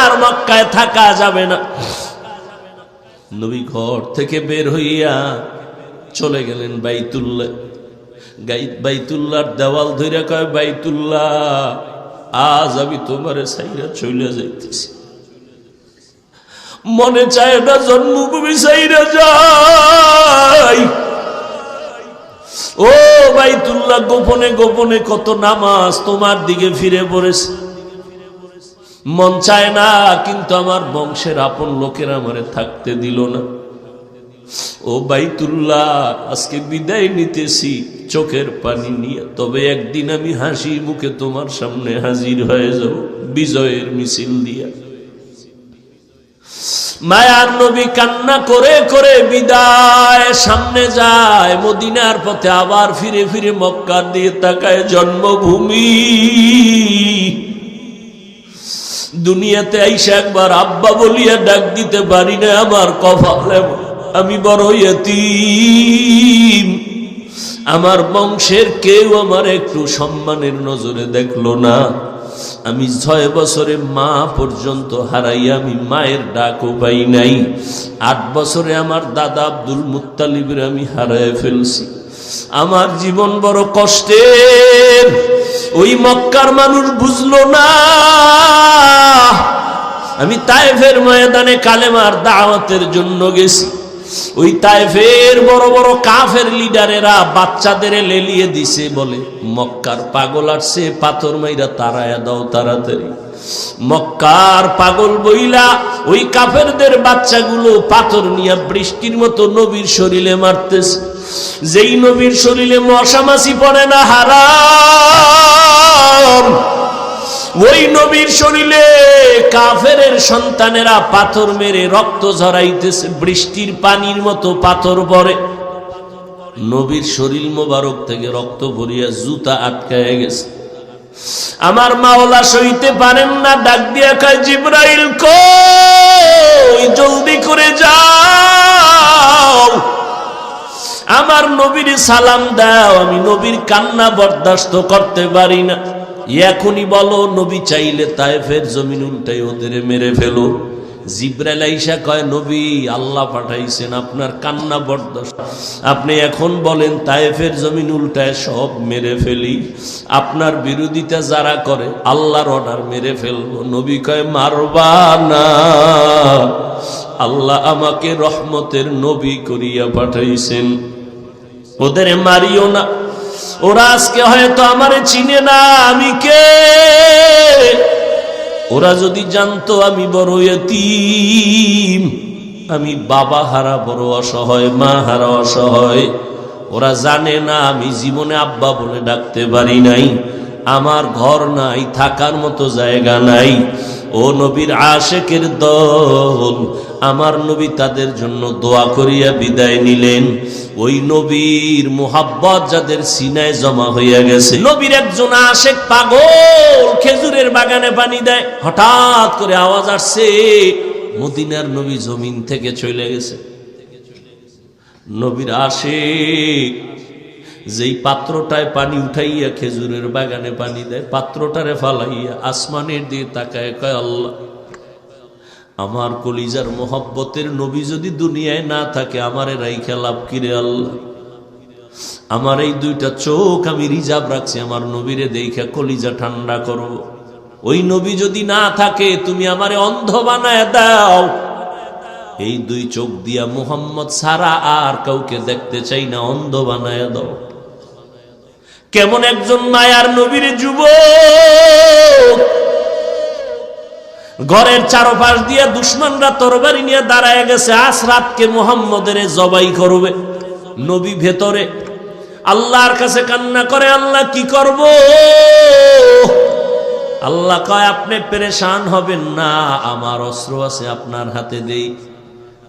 আর মক্কায় থাকা যাবে না। নবী ঘর থেকে বের হইয়া চলে গেলেন বাইতুল্লাহ। বাইতুল্লাহর দেওয়াল ধরে কয়, বাইতুল্লাহ, আজ আমি তোমারে সাইরা চলে যাইতেছি। মনে চায় না জন্মভূমি সাইরা যাই। ও বাইতুল্লাহ, গোপনে গোপনে কত নামাজ তোমার দিকে ফিরে পড়েছে। মন চায় না, কিন্তু আমার বংশের আপন লোকের আমারে থাকতে দিল না। ও বাইতুল্লাহ, আজকে বিদায় নিতেছি, চোখের পানি নিয়ে। তবে একদিন আমি হাসি মুখে তোমার সামনে হাজির হয়ে যাব, বিজয়ের মিছিল দিয়া। মায়ার নবী কান্না করে করে বিদায় সামনে যায়। মদিনার পথে আবার ফিরে ফিরে মক্কার দিয়ে তাকায় জন্মভূমি। দুনিয়াতে আইসা একবার আব্বা বলিয়া ডাক দিতে পারি না আমার কপালে। আমি বড় ইয়তীম। আমার বংশের কেউ আমার একটু সম্মানের নজরে দেখল না। আমি ছয় বছরে মা পর্যন্ত হারাই আমি মায়ের ডাকও পাই নাই। আট বছরে আমার দাদা আব্দুল মুত্তালিবের আমি হারায় ফেলছি। আমার জীবন বড় কষ্টের। ওই মক্কার মানুষ বুঝলো না। আমি তাইফের ময়দানে কালেমার দাওয়াতের জন্য গেছি। ওই তাইফের বড় বড় কাফের লিডারেরা বাচ্চাদের লেলিয়ে দিছে বলে, মক্কার পাগল আসছে, পাথর মাইরা তারায়া দাও তাড়াতাড়ি। মক্কার পাগল বইলা ওই কাফেরদের বাচ্চাগুলো পাথর নিয়ে বৃষ্টির মতো নবীর শরীরে মারতেছে। যেই নবীর শরীরে মশামাছি পড়ে না হারাম ওই নবীর শরীরে কাফের সন্তানেরা পাথর মেরে রক্ত ঝরাইতেছে, বৃষ্টির পানির মতো পাথর পরে নবীর শরীর মোবারক থেকে রক্ত ভরিয়া জুতা আটকায় গেছে। আমার মাওলা সইতে পারেন না, ডাক দিয়া কয়, জিব্রাইল কই, জলদি করে যাও। আমার নবীর সালাম দাও, আমি নবীর কান্না বরদাস্ত করতে পারি না। এখনই বলো, নবী চাইলে তাইফের জমিন উল্টাই ওদের মেরে ফেলো। জিব্রাইল আইসা কয়, নবী, আল্লাহ পাঠাইছেন আপনার কান্না বরদাস্ত। আপনি এখন বলেন তাইফের জমিন উল্টায় সব মেরে ফেলি। আপনার বিরোধিতা যারা করে, আল্লাহর অর্ডার মেরে ফেলব। নবী কয়, মারবা না। আল্লাহ আমাকে রহমতের নবী করিয়া পাঠাইছেন। ওদের মারিও না। ওরা আজকে হয়তো আমারে চিনে না, আমি কে? ওরা যদি জানতো আমি বড় এতিম, আমি বাবা হারা বড় অসহায়, মা হারা অসহায়। ওরা জানে না, আমি জীবনে আব্বা বলে ডাকতে পারি নাই। আমার ঘর নাই, থাকার মতো জায়গা নাই। ও নবীর আশেকের দল আমার নবী তাদের জন্য দোয়া করিয়া বিদায় নিলেন। ওই নবীর মোহাব্বত যাদের সিনায় জমা হইয়া গেছে। নবীর একজন আশেক পাগল খেজুরের বাগানে পানি দেয়। হঠাৎ করে আওয়াজ আসছে, মদিনার নবী জমিন থেকে চলে গেছে। নবীর আশেক যেই পাত্রটায় পানি উঠাইয়া খেজুরের বাগানে পানি দেয়, পাত্রটারে ফালাইয়া আসমানের দিয়ে তাকায়, কয় আল্লাহ। আমার কলিজার মোহব্বতের নবী যদি দুনিয়ায় না থাকে, আমারে রাইখা লাভ কিরে আল্লাহ? আমার এই দুইটা চোখ আমি রিজার্ভ রাখছি, আমার নবীরে দেখা কলিজা ঠান্ডা করো। ওই নবী যদি না থাকে, তুমি আমারে অন্ধ বানায় দাও। এই দুই চোখ দিয়া মুহাম্মদ সারা আর কাউকে দেখতে চাই না, অন্ধ বানায় দাও। কেমন একজন মায়ার নবীর যুব ঘরের চারপাশ দিয়ে দুশ্মনরা তরবারি নিয়ে দাঁড়ায় গেছে। আজ রাতকে মোহাম্মদের জবাই করবে নবী ভেতরে। আল্লাহর কাছে কান্না করে, আল্লাহ, কি করব? আল্লাহ কয়, আপনি পেরেশান হবেন না, আমার অস্ত্র আছে আপনার হাতে দেই।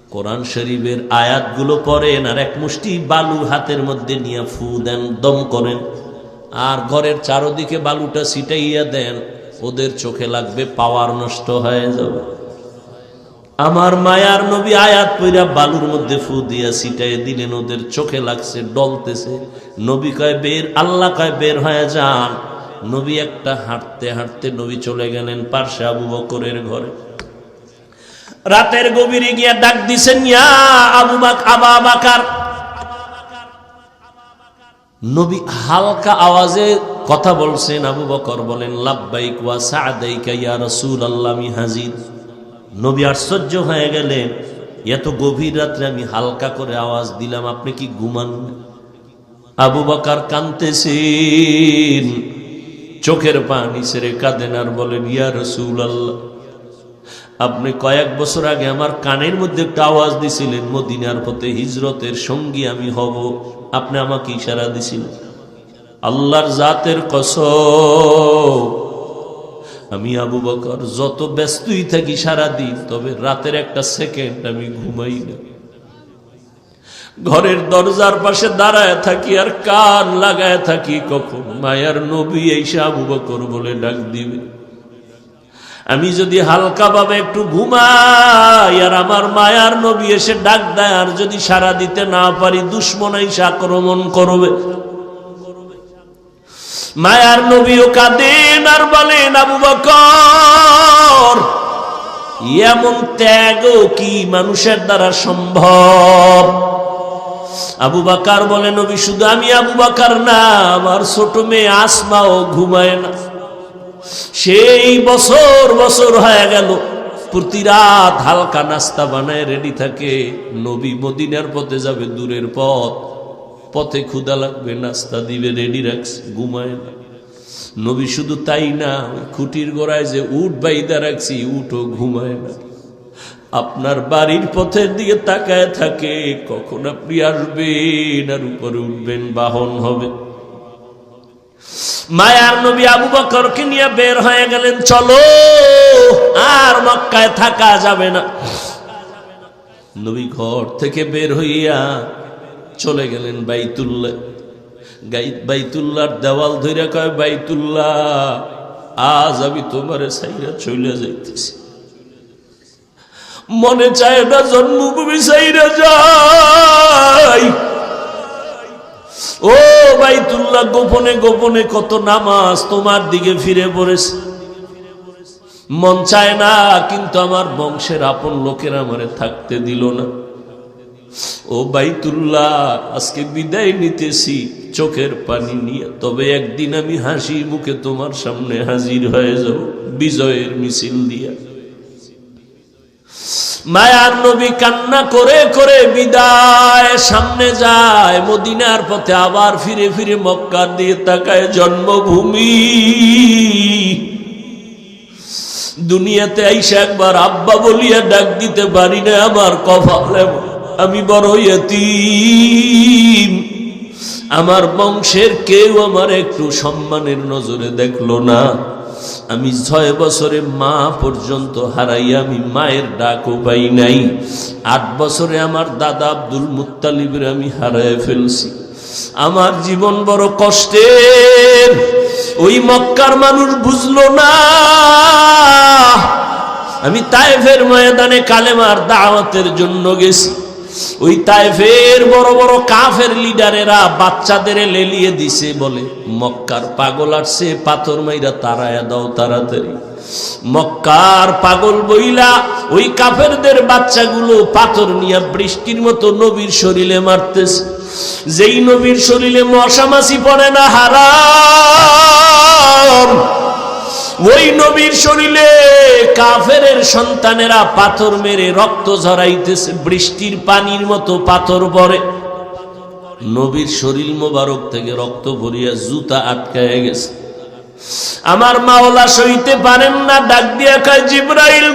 কোরআন শরীফের আয়াতগুলো পড়েন আর এক মুষ্টি বালু হাতের মধ্যে নিয়ে ফু দেন, দম করেন। আর ঘরের চারদিকে বালুটা ছিটাইয়া দেন। ওদের চোখে লাগবে পাওয়ার নষ্ট হয়ে যাবে। আমার মায়ার নবী আয়াত পইরা বালুর মধ্যে ফু দিয়া ছিটাই দিলেন, ওদের চোখে লাগছে, ডলতেছে। নবী কয়, বের, আল্লাহ কয়, বের হয়ে যান নবী একটা হাঁটতে হাঁটতে নবী চলে গেলেন পার্শ্বে আবু বকরের ঘরে। রাতের গভীরে গিয়া ডাক দিছেন, ইয়া আবু বাক, আবা বাকার নবী হালকা আওয়াজে কথা বলছেন, আবু বকর বলেন ইয়া রাসূলুল্লাহ, আমি হাজির। নবী আশ্চর্য হয়ে গেলেন, এত গভীর রাত্রে আমি হালকা করে আওয়াজ দিলাম, আপনি কি ঘুমান? আবু বকর কাঁদতেছেন, চোখের পানি ছেড়ে কাঁদেন আর বলেন, ইয়া রসুল রাসূলুল্লাহ, আপনি কয়েক বছর আগে আমার কানের মধ্যে একটা আওয়াজ দিছিলেন, মদিনার পথে হিজরতের সঙ্গী আমি হব। আপনি আমাকে ইশারা দিছিলেন আল্লাহর জাতের কসম। আমি আবু বকর, যত ব্যস্তই থাকি সারা দিন তবে রাতের একটা সেকেন্ড আমি ঘুমাই না। ঘরের দরজার পাশে দাঁড়ায় থাকি আর কান লাগায় থাকি কখন? মায়ার নবী এইসা আবু বকর বলে ডাক দিবে। আমি যদি হালকা ভাবে একটু ঘুমাই আর আমার মায়ার নবী এসে ডাক দেয়, আর যদি সারা দিতে না পারি, দুশ্মন এসে আক্রমণ করবে। মায়ার নবীও কাঁদেন আর বলেন, আবু বকর, এমন ত্যাগও কি মানুষের দ্বারা সম্ভব? আবু বাকার বলে, নবী, শুধু আমি আবু বাকার না, আমার ছোট মেয়ে আসমাও ঘুমায় না। সেই বছর বছর হয়ে গেল। প্রতি রাত হালকা নাস্তা বানায় রেডি থাকে। নবী মদিনার পথে যাবে দূরের পথ। পথে ক্ষুদা লাগবে, নাস্তা দিবে রেডি রাখছে, ঘুমায় না। নবী শুধু তাই না খুঁটির গোড়ায় যে উঠ বাইদা রাখছি উঠও ঘুমায় না। আপনার বাড়ির পথের দিকে তাকায় থাকে, কখন আপনি আসবেন আর উপরে উঠবেন, বাহন হবে। মায়ার নবী আবু বকরকে নিয়ে বের হয়ে গেলেন, চলো, আর মক্কায় থাকা যাবে না। নবী ঘর থেকে বের হইয়া চলে গেলেন বাইতুল্লাহ। গাই বাইতুল্লাহর দেওয়াল ধরে কয়, বাইতুল্লাহ, আজ আমি তোমারে সাইরা চলে যাইতেছি। মনে চায় না জন্মভূমি সাইরা যাই। ও বাইতুল্লাহ, গোপনে গোপনে কত নামাজ তোমার দিকে ফিরে পড়েছে। মন চায় না, কিন্তু আমার বংশের আপন লোকেরা আমারে থাকতে দিল না। ও বাইতুল্লাহ, আজকে বিদায় নিতেছি, চোখের পানি নিয়ে। তবে একদিন আমি হাসি মুখে তোমার সামনে হাজির হয়ে যাব, বিজয়ের মিছিল দিয়া। মায়ার নবী কান্না করে করে বিদায়। সামনে যায় মদিনার পথে, আবার ফিরে ফিরে মক্কার দিয়ে তাকায় জন্মভূমি। দুনিয়াতে আইসা একবার আব্বা বলিয়া ডাক দিতে পারি না, আমার কপালে আমি বড় ইয়তীম। আমার বংশের কেউ আমার একটু সম্মানের নজরে দেখল না। আমি ছয় বছরে মা পর্যন্ত হারাইয়া আমি মায়ের ডাকও পাই নাই। আট বছরে আমার দাদা আব্দুল মুত্তালিবের আমি হারায় ফেলছি। আমার জীবন বড় কষ্টের। ওই মক্কার মানুষ বুঝলো না। আমি তাইফের ময়দানে কালেমার দাওয়াতের জন্য গেছি। ওই তাইফের বড় বড় কাফের লিডারেরা বাচ্চাদের লেলিয়ে দিছে বলে, মক্কার পাগল আসছে, পাথর মাইরা তারায়া দাও তাড়াতাড়ি। মক্কার পাগল বইলা ওই কাফেরদের বাচ্চাগুলো পাথর নিয়ে বৃষ্টির মতো নবীর শরীরে মারতেছে। যেই নবীর শরীরে মশামাছি পড়ে না, হারাম। ওই নবীর শরীরে কাফের সন্তানেরা পাথর মেরে রক্ত ঝরাইতেছে, বৃষ্টির পানির মতো পাথর পরে। নবীর শরীর মোবারক থেকে রক্ত ভরিয়া জুতা আটকায় গেছে। আমার মাওলা সইতে পারেন না, ডাক দিয়া কয়, জিব্রাইল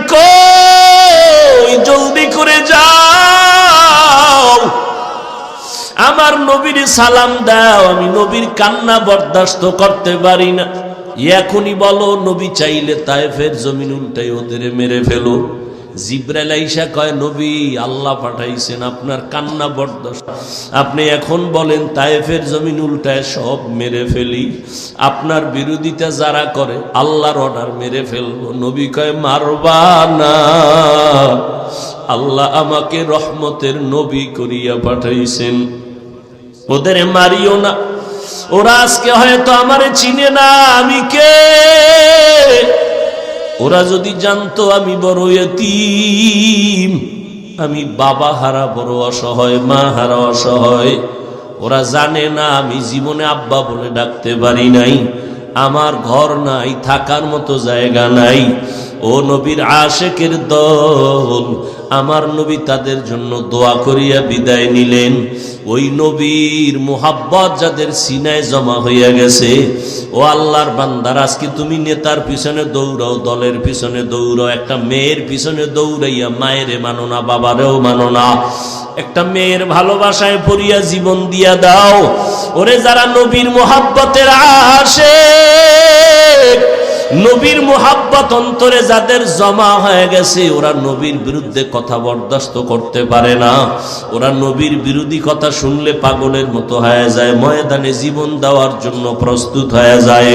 জলদি করে যাও। আমার নবীর সালাম দাও, আমি নবীর কান্না বরদাস্ত করতে পারি না। এখনই বলো, নবী চাইলে তাইফের জমিন উল্টাই ওদের মেরে ফেলো। জিব্রাইল আইসা কয়, নবী, আল্লাহ পাঠাইছেন আপনার কান্না বরদাস্ত। আপনি এখন বলেন তাইফের জমিন উল্টায় সব মেরে ফেলি। আপনার বিরোধিতা যারা করে, আল্লাহর অর্ডার মেরে ফেলব। নবী কয়, মারবা না। আল্লাহ আমাকে রহমতের নবী করিয়া পাঠাইছেন। ওদের মারিও না। ওরা আজকে হয়তো আমারে চিনে না, আমি কে? ওরা যদি জানতো আমি বড় এতিম, আমি বাবা হারা বড় অসহায়, মা হারা অসহায়। ওরা জানে না, আমি জীবনে আব্বা বলে ডাকতে পারি নাই। আমার ঘর নাই, থাকার মতো জায়গা নাই। ও নবীর আশেকের দল, আমার নবী তাদের জন্য দোয়া করিয়া বিদায় নিলেন। ওই নবীর মোহাব্বত যাদের সিনায় জমা হইয়া গেছে, ও আল্লাহর বান্দার, আজকে তুমি নেতার পিছনে দৌড়াও, দলের পিছনে দৌড়াও, একটা মেয়ের পিছনে দৌড়াইয়া মায়েরে মানো না, বাবারেও মানো না। একটা মেয়ের ভালোবাসায় পড়িয়া জীবন দিয়া দাও। ওরে যারা নবীর মোহাব্বতের আসে নবীর মোহাব্বত অন্তরে যাদের জমা হয়ে গেছে, ওরা নবীর বিরুদ্ধে কথা বরদাস্ত করতে পারে না। ওরা নবীর বিরোধী কথা শুনলে পাগলের মতো হয়ে যায়, ময়দানে জীবন দেওয়ার জন্য প্রস্তুত হয়ে যায়।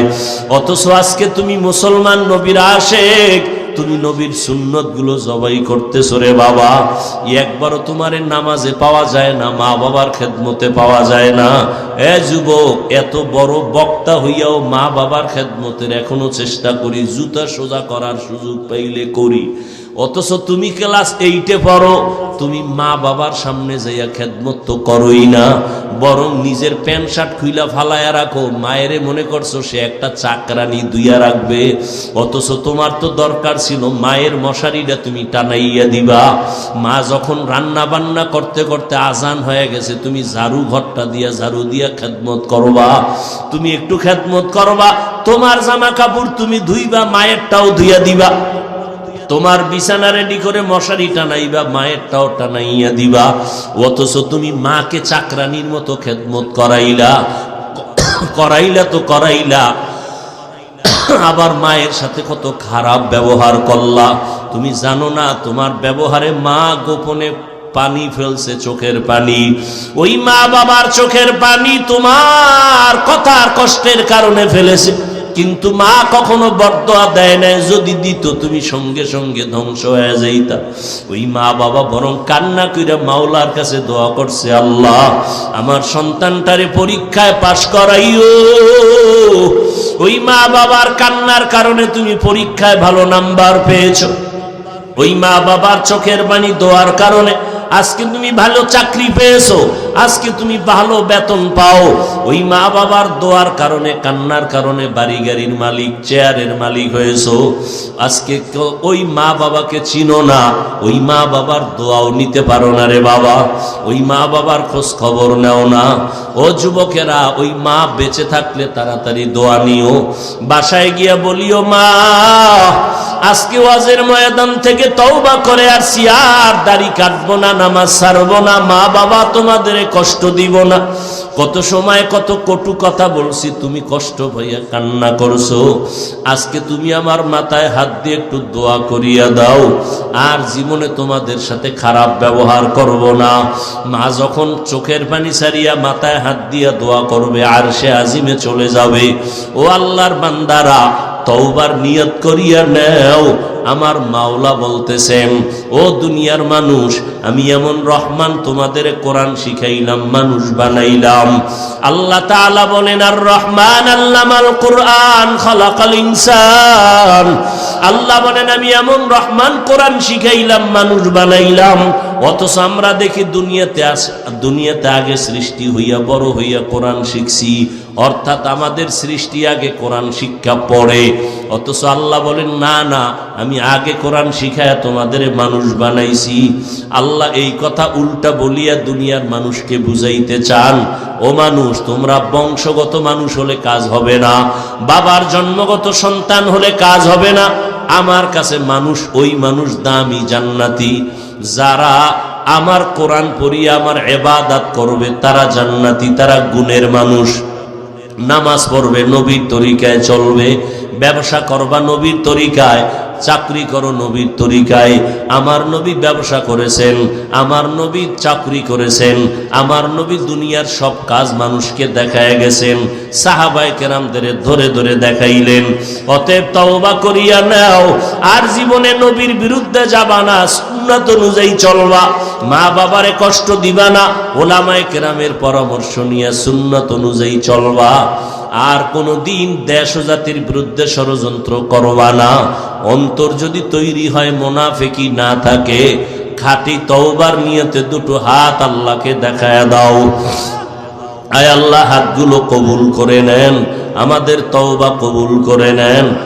অথচ আজকে তুমি মুসলমান নবীর আশেক তুমি নবীর সুন্নতগুলো জবাই করতেছো রে বাবা। একবারও তোমার নামাজে পাওয়া যায় না মা বাবার খেদমতে পাওয়া যায় না। এ যুবক, এত বড় বক্তা হইয়াও মা বাবার খেদমতের এখনও চেষ্টা করি, জুতা সোজা করার সুযোগ পাইলে করি। অথচ তুমি ক্লাস এইটে পড়ো, তুমি মা বাবার সামনে যাইয়া খেদমত তো করোই না, বরং নিজের প্যান্ট শার্ট খুইলা ফালাইয়া রাখো, মায়েরে মনে করছ সে একটা চাকরানি দুইয়া রাখবে, অথচ তোমার তো দরকার ছিল মায়ের মশারিটা তুমি টানাইয়া দিবা। মা যখন রান্না বান্না করতে করতে আজান হয়ে গেছে, তুমি ঝাড়ু ঘরটা দিয়া ঝাড়ু দিয়া খেদমত করবা, তুমি একটু খেদমত করবা, তোমার জামা কাপড় তুমি ধুইবা, মায়েরটাও ধুইয়া দিবা। তোমার বিছানা রেডি করে মশারি টানাইবা মায়েরটাও টানাইয়া দিবা। অথচ তুমি মাকে চাকরানির মতো খেদমত করাইলা। করাইলা তো করাইলা। আবার মায়ের সাথে কত খারাপ ব্যবহার করলা। তুমি জানো না, তোমার ব্যবহারে মা গোপনে পানি ফেলছে চোখের পানি। ওই মা বাবার চোখের পানি তোমার কথার কষ্টের কারণে ফেলেছে। কিন্তু মা কখনো বরদোয়া দেয় নাই, যদি দিত তুমি সঙ্গে সঙ্গে ধ্বংস হয়ে যাইতা। ওই মা বাবা বরং কান্না কইরা মাওলার কাছে দোয়া করছে, আল্লাহ, আমার সন্তানটারে পরীক্ষায় পাশ করাইও। ওই মা বাবার কান্নার কারণে তুমি পরীক্ষায় ভালো নাম্বার পেয়েছ। ওই মা বাবার চোখের বাণী দোয়ার কারণে আজকে তুমি ভালো চাকরি পেয়েছ, আজকে তুমি ভালো বেতন পাও। ওই মা বাবার দোয়ার কারণে, কান্নার কারণে বাড়ি গাড়ির মালিক, চেয়ারের মালিক হয়েছো। আজকে ওই মা বাবাকে চিনো না, ওই মা বাবার দোয়াও নিতে পারো না রে বাবা। ওই মা বাবার খোঁজ খবর নেও না। ও যুবকেরা, ওই মা বেঁচে থাকলে তাড়াতাড়ি দোয়া নিও। বাসায় গিয়া বলিও, মা আজকে ওয়াজের ময়দান থেকে তওবা করে আসছি, আর দাড়ি কাটবো না, নামাজ ছাড়বো না, মা বাবা তোমাদের কষ্ট দিব না। কত সময় কত কটু কথা বলছি, তুমি কষ্ট ভাইয়া কান্না করছ। আজকে তুমি আমার মাথায় হাত দিয়ে একটু দোয়া করিয়া দাও, আর জীবনে তোমাদের সাথে খারাপ ব্যবহার করব না। মা যখন চোখের পানি সারিয়া মাথায় হাত দিয়া দোয়া করবে, আর সে আজিমে চলে যাবে। ও আল্লাহর বান্দারা তওবার নিয়ত করিয়া নেও, আমার মাওলা বলতেছেন, ও দুনিয়ার মানুষ, আমি এমন রহমান তোমাদের কোরআন শিখাইলাম, মানুষ বানাইলাম। আল্লাহ তাআলা বলেন, আর রহমান আল্লামাল কোরআন, খালাকাল ইনসান। আল্লাহ বলেন, আমি এমন রহমান কোরআন শিখাইলাম, মানুষ বানাইলাম, অথচ আমরা দেখি দুনিয়াতে আস, দুনিয়াতে আগে সৃষ্টি হইয়া, বড় হইয়া কোরআন শিখছি অর্থাৎ আমাদের সৃষ্টি আগে কোরআন শিক্ষা পড়ে। অথচ আল্লাহ বলেন, না না, আমি আগে কোরআন শিখায়া তোমাদের মানুষ বানাইছি। আল্লাহ এই কথা উল্টা বলিয়া দুনিয়ার মানুষকে বুঝাইতে চান। ও মানুষ, তোমরা বংশগত মানুষ হলে কাজ হবে না। বাবার জন্মগত সন্তান হলে কাজ হবে না। আমার কাছে মানুষ, ওই মানুষ দামি, জান্নাতি। যারা আমার কোরআন পড়িয়া আমার এবাদাত করবে, তারা জান্নাতি, তারা গুণের মানুষ। নামাজ পড়বে, নবীর তরিকায় চলবে, ব্যবসা করবা নবীর তরিকায়, চাকরি করো নবীর তরিকায়। আমার নবী ব্যবসা করেছেন, আমার নবী চাকরি করেছেন, আমার নবী দুনিয়ার সব কাজ মানুষকে দেখায় গেছেন সাহাবাই কেরামদের ধরে ধরে দেখাইলেন। অতএব তওবা করিয়া নাও, আর জীবনে নবীর বিরুদ্ধে যাবা না সুন্নাত অনুযায়ী চলবা। মা বাবারে কষ্ট দিবা না, ওলামায় কেরামের পরামর্শ নিয়ে সুন্নাত অনুযায়ী চলবা। আর কোনো দিন দেশ ও জাতির বিরুদ্ধে ষড়যন্ত্র করবা না। অন্তর যদি তৈরি হয় মোনাফেকি না থাকে, খাঁটি তওবার নিয়তে দুটো হাত আল্লাহকে দেখায় দাও। আয় আল্লাহ, হাতগুলো কবুল করে নেন, আমাদের তওবা কবুল করে নেন।